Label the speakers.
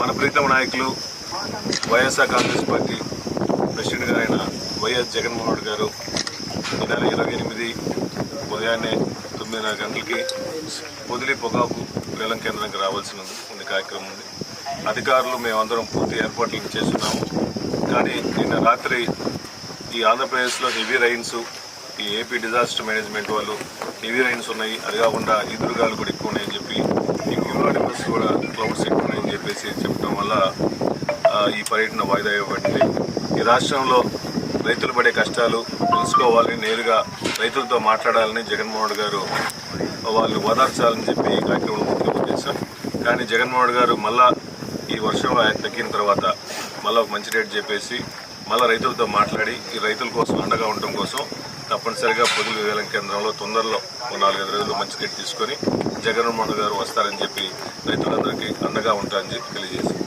Speaker 1: మన ప్రీతమ నాయకులు వైఎస్ఆర్ కాంగ్రెస్ పార్టీ ప్రెసిడెంట్ అయిన వైఎస్ జగన్మోహన్ రెడ్డి గారు ఈ నెల ఇరవై ఎనిమిది ఉదయాన్నే తొమ్మిదిన్నర గంటలకి పొదిలి పొగాకు వేలం కేంద్రానికి రావాల్సిన ఉంది కార్యక్రమం ఉంది. అధికారులు మేమందరం పూర్తి ఏర్పాట్లు చేస్తున్నాము. కానీ నిన్న రాత్రి ఈ ఆంధ్రప్రదేశ్లో హెవీ రైన్స్ ఈ ఏపీ డిజాస్టర్ మేనేజ్మెంట్ వాళ్ళు హెవీ రైన్స్ ఉన్నాయి. అది కాకుండా ఎదురుగాలు కూడా ఎక్కువ ఉన్నాయని చెప్పి ఈ క్యూరాడిబస్ కూడా క్లౌడ్స్ ఎక్కువ ఉన్నాయని చెప్పేసి చెప్పడం వల్ల ఈ పర్యటన వాయిదా ఇవ్వబడింది ఈ రాష్ట్రంలో రైతులు పడే కష్టాలు తెలుసుకోవాలని నేరుగా రైతులతో మాట్లాడాలని జగన్మోహన్ రెడ్డి గారు వాళ్ళు ఓదార్చాలని చెప్పి ఈ కార్యక్రమం ముఖ్య ఉద్దేశం. కానీ జగన్మోహన్ రెడ్డి గారు మళ్ళా ఈ వర్షం తగ్గిన తర్వాత మళ్ళీ మంచి రేట్ చెప్పేసి మళ్ళీ రైతులతో మాట్లాడి ఈ రైతుల కోసం అండగా ఉండటం కోసం తప్పనిసరిగా పొదులు వేలం కేంద్రంలో తొందరలో నాలుగైదు రోజులు మంచి రేట్ తీసుకొని జగన్మోహన్ గారు వస్తారని చెప్పి రైతులందరికీ అండగా ఉంటారని చెప్పి తెలియజేసి